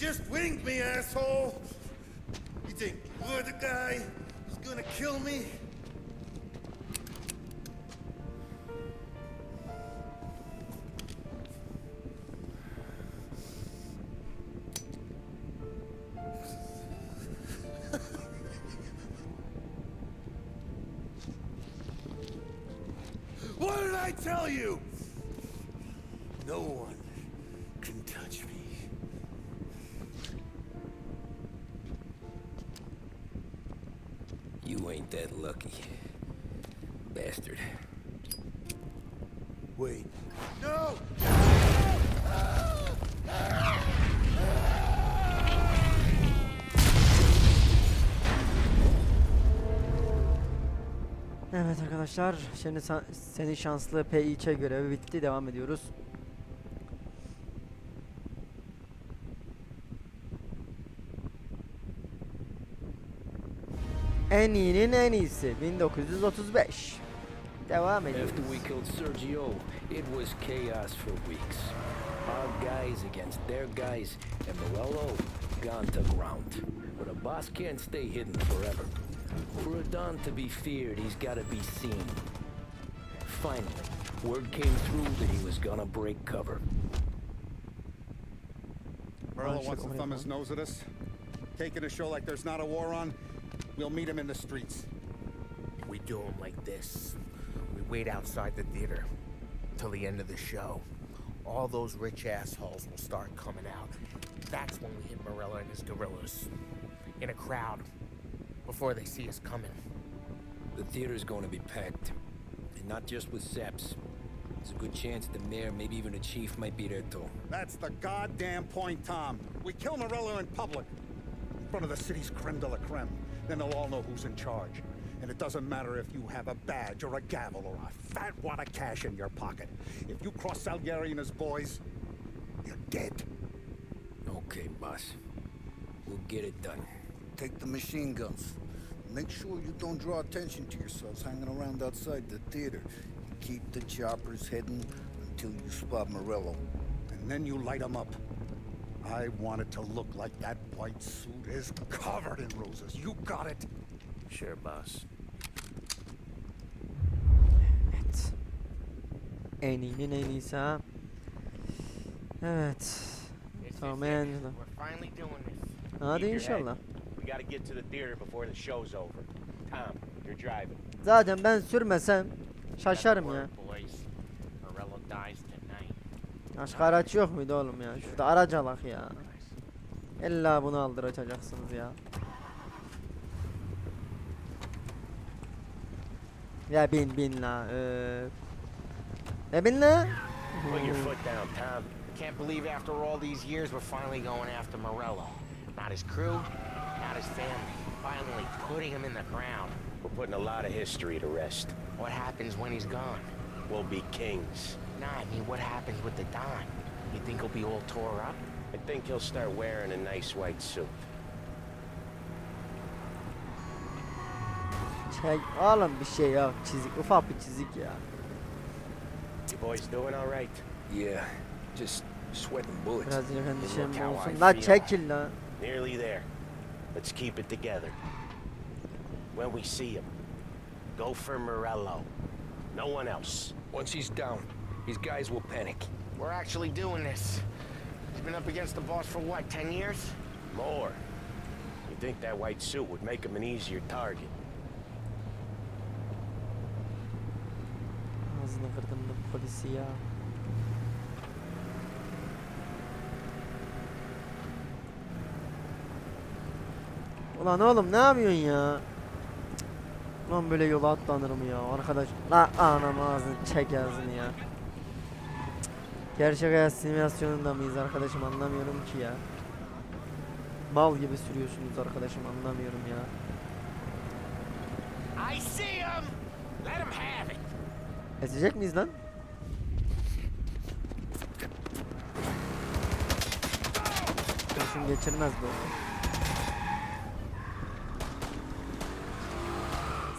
just winged me, asshole! You think you're the guy who's gonna kill me? Ain't that lucky. Bastard. Wait. No! Evet arkadaşlar, şimdi senin şanslı PİÇ görevi bitti. Devam ediyoruz. En iyinin en iyisi 1935. Devam ediyoruz. After we killed Sergio, it was chaos for weeks. Our guys against their guys, and Morello gone to ground. But a boss can't stay hidden forever. For a Don to be feared, he's gotta be seen. Finally, word came through that he was gonna break cover. Morello wants to thumb his nose at us. Taking a show like there's not a war on. We'll meet him in the streets. We do them like this. We wait outside the theater till the end of the show. All those rich assholes will start coming out. That's when we hit Morella and his gorillas. In a crowd. Before they see us coming. The theater's going to be packed. And not just with Seps. There's a good chance the mayor, maybe even the chief, might be there too. That's the goddamn point, Tom. We kill Morello in public. In front of the city's creme de la creme. Then they'll all know who's in charge. And it doesn't matter if you have a badge or a gavel or a fat wad of cash in your pocket. If you cross Salieri and his boys, you're dead. Okay, boss. We'll get it done. Take the machine guns. Make sure you don't draw attention to yourselves hanging around outside the theater. Keep the choppers hidden until you spot Morello. And then you light them up. I want it to look like that white suit is covered in roses. You got it? Sure, boss. Evet. En iyinin en iyisi ha. Evet. This Tamam is it. en We're finally doing this. Hadi Keep your inşallah. head. We gotta get to the theater before the show's over. Tom, you're driving. Zaten ben sürmesem şaşarım Got the ya. word, boys. Morello dies tonight. Başka araç yok muydu oğlum ya? Şurada araç alak ya. İlla bunu aldıracaksınız ya. Ya bin bin la. Ee. Ne bin la? Put your foot down, Tom. Can't believe after all these years we're finally going after Morello. Not his crew, not his family. Finally putting him in the ground. We're putting a lot of history to rest. What happens when he's gone? We'll be kings. Nah, I mean, what happens with the Don? You think he'll be all tore up? I think he'll start wearing a nice white suit. Çek oğlum bir şey yok. Çizik ufak bir çizik ya. You boys doing all right? Yeah, just sweating bullets. Biraz endişem Look olsun. La feel. çekil la. Nearly there. Let's keep it together. When we see him, go for Morello. No one else. Once he's down, his guys will panic. We're actually doing this. He's been up against the boss for what, 10 years? More. You think that white suit would make him an easier target? Ağzını kırdım bu polisi ya. Ulan oğlum ne yapıyorsun ya? Cık. Lan böyle yola atlanır mı ya arkadaş? La anam ağzını çek ağzını ya. Gerçek hayat simülasyonunda mıyız arkadaşım anlamıyorum ki ya. Mal gibi sürüyorsunuz arkadaşım anlamıyorum ya. I see him! Let him have it! Ezecek miyiz lan? Kurşun geçirmez bu.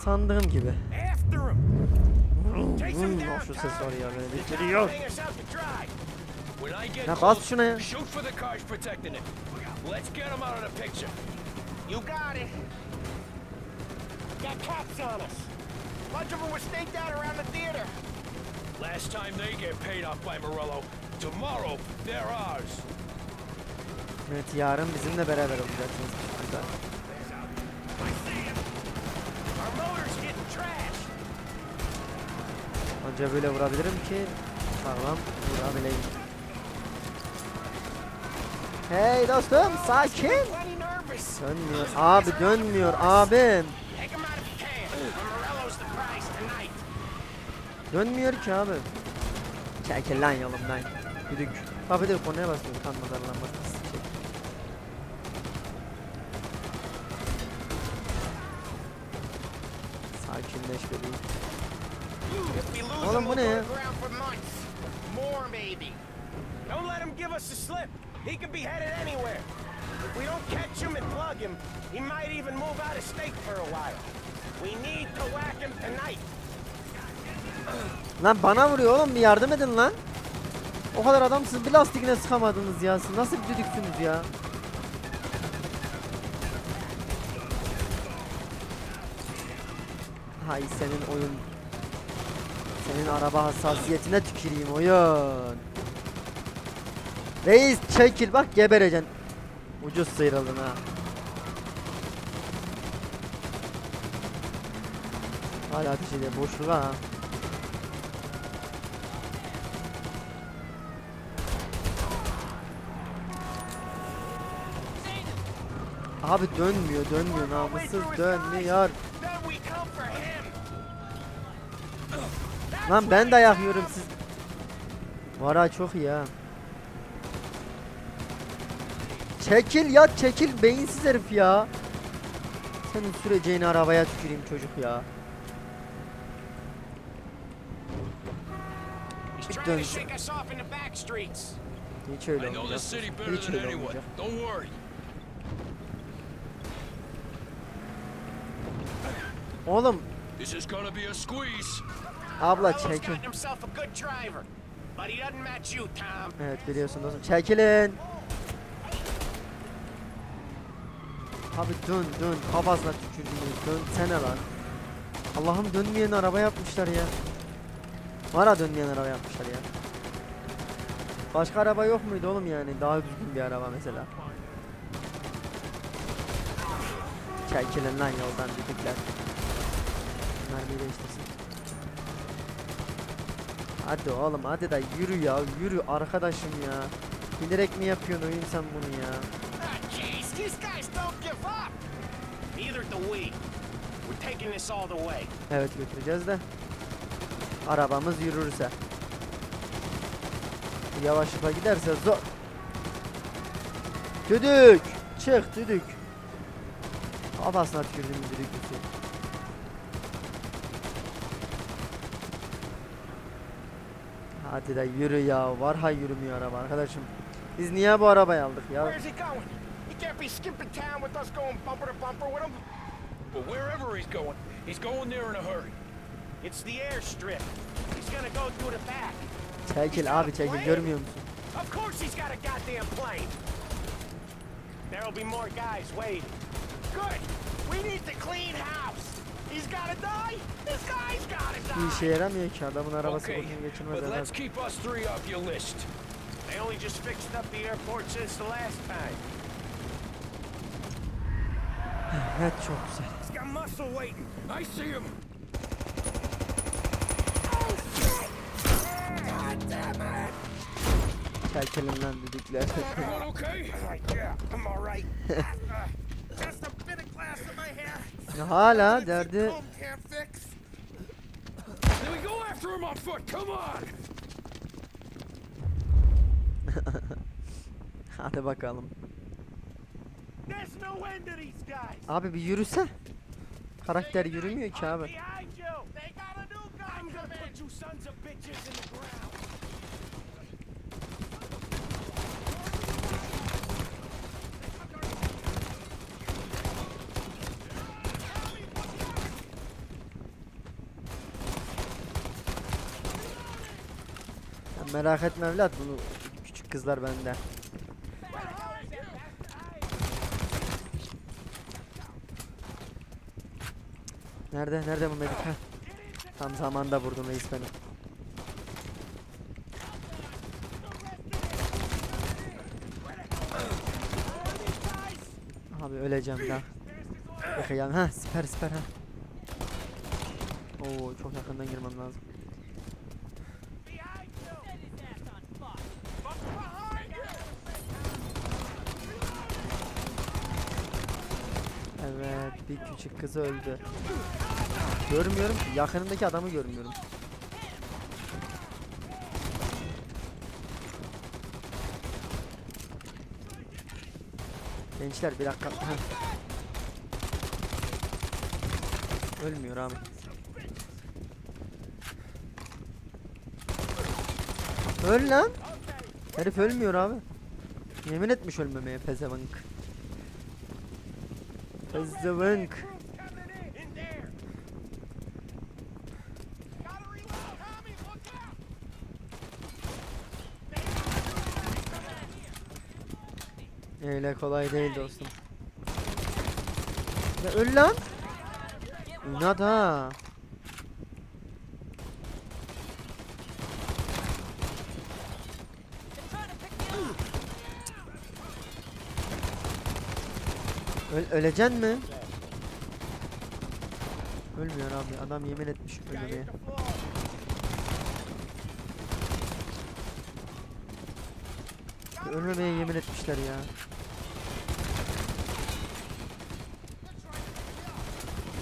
Sandığım gibi. After him! Chase him Hmm, down, şu ses var ya He's bitiriyor. Ya bas şuna ya. shoot for the cars protecting it. Let's get them out of the picture. You got it. Got cops on us. Bunch of them were staked out around the theater. Last time they get paid off by Morello, tomorrow they're ours. Evet yarın bizimle beraber olacaksınız. Güzel. Anca böyle vurabilirim ki sağlam vurabileyim. Hey dostum sakin. Dönmüyor abi dönmüyor abim. Dönmüyor ki abi. Çekil lan yolumdan. Güdük. Kapıdır konuya basıyorum kanmadan lan bak. Çek. Sakinleş bebeğim. If we lose Oğlum him, bu ne ya? Don't let him give us the slip. He could be headed anywhere. If we don't catch him and plug him, he might even move out of state for a while. We need to whack him tonight. Lan bana vuruyor oğlum bir yardım edin lan. O kadar adam siz bir lastikine sıkamadınız ya. Siz nasıl bir düdüksünüz ya? Hay senin oyun. Senin araba hassasiyetine tüküreyim oyun. Reis çekil bak gebereceksin. Ucuz sıyrıldın ha. Hala ateş ediyor boşluğa ha. Abi dönmüyor dönmüyor namussuz dönmüyor. Lan ben dayak yiyorum siz. Var ha çok iyi ha. Çekil ya çekil beyinsiz herif ya. Senin süreceğini arabaya tüküreyim çocuk ya. Bir dön. Hiç öyle olmayacak. Hiç öyle olmayacak. Oğlum This is gonna be a squeeze. Abla Tom. Evet biliyorsun dostum. Çekilin. Abi dön dön kafasına tükürdüğünü dönsene lan. Allah'ım dönmeyen araba yapmışlar ya. Var ha dönmeyen araba yapmışlar ya. Başka araba yok muydu oğlum yani? Daha düzgün bir araba mesela. Çekilin lan yoldan düdükler. Mermiyi değiştirsin. Hadi oğlum hadi da yürü ya yürü arkadaşım ya. Bilerek mi yapıyorsun oyun sen bunu ya? Evet götüreceğiz de. Arabamız yürürse. Yavaşlıkla giderse zor. Düdük! Çık düdük. Kafasına tükürdüm düdük Hadi de yürü ya. Var ha yürümüyor araba arkadaşım. Biz niye bu arabayı aldık ya? Çekil abi çekil görmüyor musun? Of course he's got a goddamn plane. There'll be more guys waiting. Good. We need to clean house. Bir die. işe yaramıyor ki adamın arabası Okay, bugün geçirmez but eder. let's keep us three off your list. They only just fixed up the airport since the last time. Evet çok güzel. He's got muscle waiting. I see him. Çekilin lan Come on. Hadi bakalım. Abi bir yürüse. Karakter yürümüyor ki abi. Behind you. They got a new guy I'm gonna put you sons of bitches in the ground. Sen merak etme evlat bunu küçük kızlar bende. Nerede? Nerede bu medik? Heh. Tam zamanda vurdun reis beni. Abi öleceğim daha. Yakayım. Ha siper siper ha. Oo çok yakından girmem lazım. Evet bir küçük kız öldü. Görmüyorum ki yakınındaki adamı görmüyorum. Gençler bir dakika. Ölmüyor abi. Öl lan. Herif ölmüyor abi. Yemin etmiş ölmemeye pezevenk. Out. Öyle kolay değil dostum. Ya öl lan. İnat Öl öleceksin mi? Ölmüyor abi. Adam yemin etmiş ölmeye. Ölmemeye yemin etmişler ya.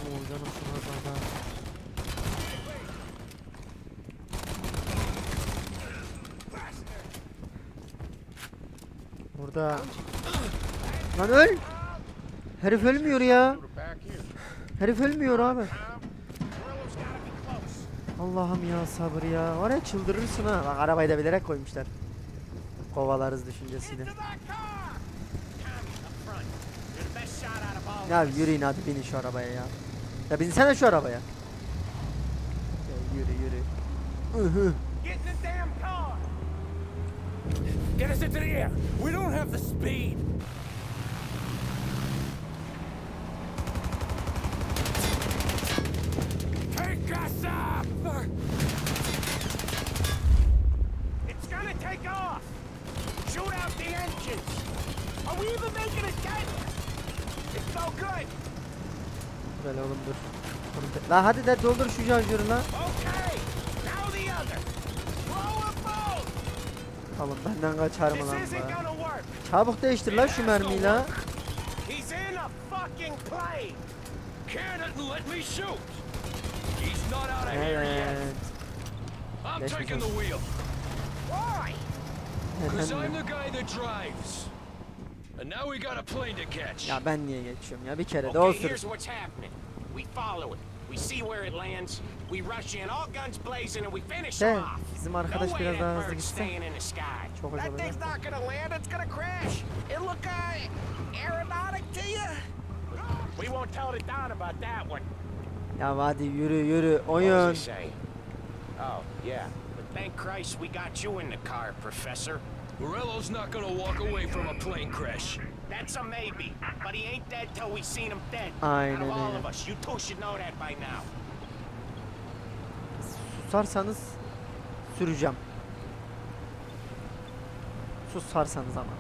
Oo canım şuna da. Burada. Lan öl. Herif ölmüyor ya. Herif ölmüyor abi. Allah'ım ya sabır ya. Var çıldırırsın ha. Bak arabayı da bilerek koymuşlar. Kovalarız düşüncesiyle. Ya yürüyün hadi binin şu arabaya ya. Ya binsene şu arabaya. Ya yürü yürü. Ihı. Get in the damn car. Get us into the air. We don't have the speed. Take us up! It's gonna take off. Shoot out the engines. Are we even making a dent? It's no good. Böyle oğlum dur. Oğlum de- La hadi de doldur şu şarjörü la. Okay. Now the other. Blow them both. Oğlum benden kaçar mı lan bu? Çabuk değiştir lan şu mermiyi la. Evet. I'm Geçmiş taking the olsun. wheel. Why? Because Neden I'm mi? the guy that drives. And now we got a plane to catch. Ya ben niye geçiyorum ya bir kere de Okay, olsun. here's what's happening. We follow it. We see where it lands. We rush in, all guns blazing, and we finish De, off. bizim arkadaş no biraz daha hızlı gitse. staying in the sky. Çok hoş that thing's not gonna land. It's gonna crash. It look uh, aeronautic to you? We won't tell the Don about that one. Ya hadi yürü yürü oyun. Oh, yeah. But thank Christ we got you in the car, Professor. Morello's not gonna walk away from a plane crash. That's a maybe, but he ain't dead till we seen him dead. Aynen Out of all of us, you two should know that by now. Susarsanız süreceğim. Susarsanız ama.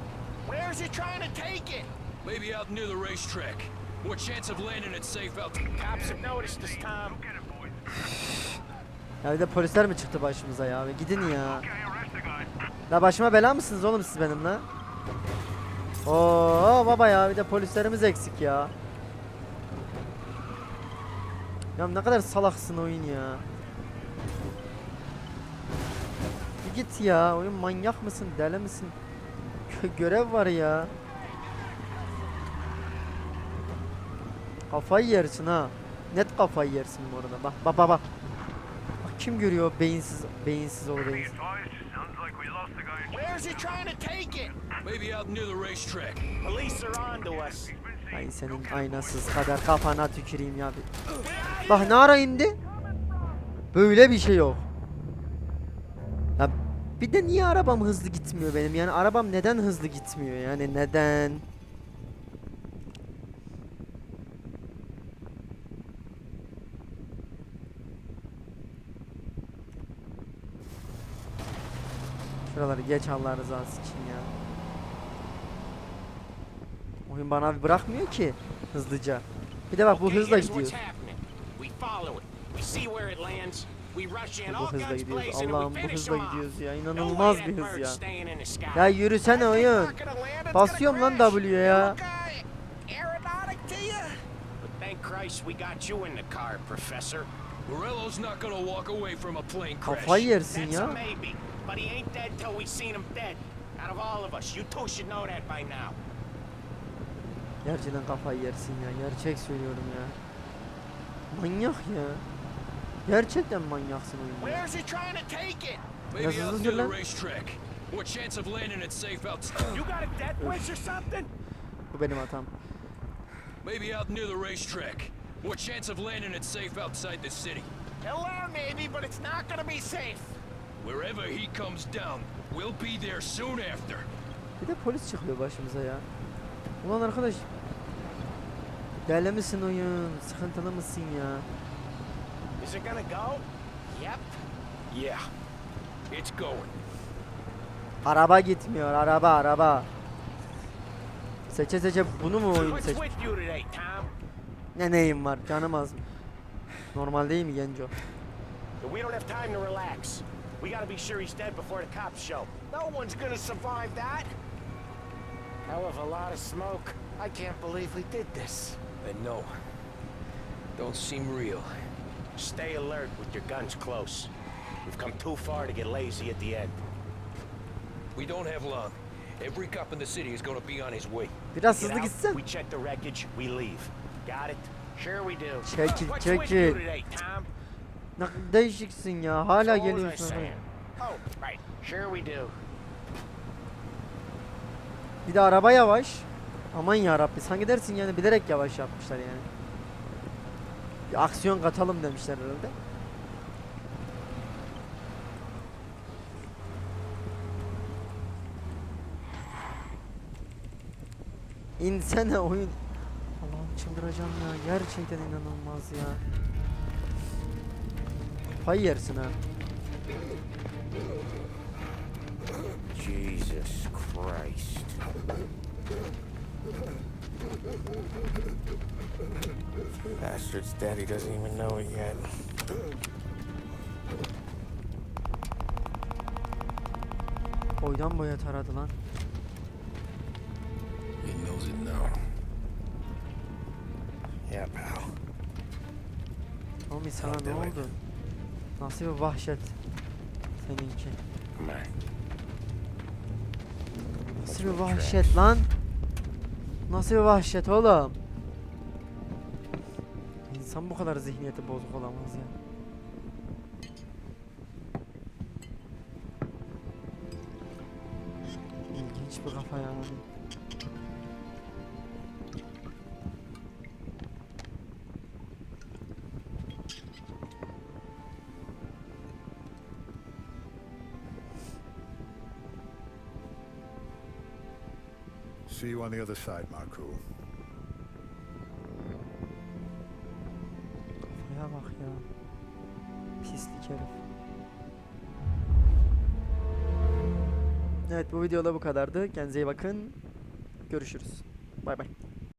Where's he trying to take it? Maybe out near the racetrack. More chance of landing it safe out there. Cops have noticed us, Tom. Ya bir de polisler mi çıktı başımıza ya? Gidin ya. La başıma bela mısınız oğlum siz benim la? Oo baba ya bir de polislerimiz eksik ya. Ya ne kadar salaksın oyun ya. Bir git ya oyun manyak mısın deli misin? Gö- görev var ya. Kafayı yersin ha. Net kafayı yersin bu arada. Bak bak bak bak. Kim görüyor beyinsiz beyinsiz oğlu beyinsiz. Where's he trying to take it? Maybe out near the racetrack. Police are on to us. Ay senin aynasız kadar kafana tüküreyim ya bir. Bak ne ara indi? Böyle bir şey yok. Ya Bir de niye arabam hızlı gitmiyor benim? Yani arabam neden hızlı gitmiyor? Yani neden? Şuraları geç Allah rızası için ya. Oyun bana bırakmıyor ki hızlıca. Bir de bak bu hızla gidiyor. Bu hızla gidiyoruz. Allah'ım bu hızla gidiyoruz ya. İnanılmaz bir hız ya. Ya yürüsene oyun. Basıyorum lan crash. W ya. Kafayı yersin ya. But he ain't dead till we seen him dead. Out of all of us, you two should know that by now. Gerçekten kafayı yersin ya. Gerçek söylüyorum ya. Manyak ya. Gerçekten manyaksın oyun ya. Where's he trying to take it? Maybe out near the racetrack. What chance of landing it safe outside? You got a death wish or something? Bu benim hatam. Maybe out near the racetrack. What chance of landing it safe outside the city? He'll land maybe, but it's not gonna be safe. Wherever he comes down, we'll be there soon after. Bir de polis çıkıyor başımıza ya. Ulan arkadaş. Deli misin oyun? Sıkıntılı mısın ya? Is it gonna go? Yep. Yeah, it's going. Araba gitmiyor. Araba araba. Seçe seçe bunu mu oyun What's seç? with you today, Tom? Ne neyim var? Canım az mı? Normal değil mi genco? We don't have time to relax. We gotta be sure he's dead before the cops show. No one's gonna survive that. Hell of a lot of smoke. I can't believe we did this. I know. Don't seem real. Stay alert with your guns close. We've come too far to get lazy at the end. We don't have long. Every cop in the city is gonna be on his way. Biraz Get hızlı out, we check the wreckage, we leave. Got it? Sure we do. Check What's with you çekil. today, Tom? Ne değişiksin ya. Hala geliyorsun. Oh. Bir de araba yavaş. Aman ya Rabbi. Sanki dersin yani bilerek yavaş yapmışlar yani. Bir aksiyon katalım demişler herhalde. İnsene oyun. Allah'ım çıldıracağım ya. Gerçekten inanılmaz ya. Kafayı yersin ha. Jesus Christ. Bastard's daddy doesn't even know it yet. Boydan boya taradı lan. He knows it now. Yeah, pal. Tommy sana ne oldu? Nasıl bir vahşet seninki? Nasıl bir vahşet lan? Nasıl bir vahşet oğlum? İnsan bu kadar zihniyeti bozuk olamaz ya. İlginç bir kafa yani. See you on the other side, Marku. Kafaya bak ya. Pislik herif. Evet bu videoda bu kadardı. Kendinize iyi bakın. Görüşürüz. Bay bay.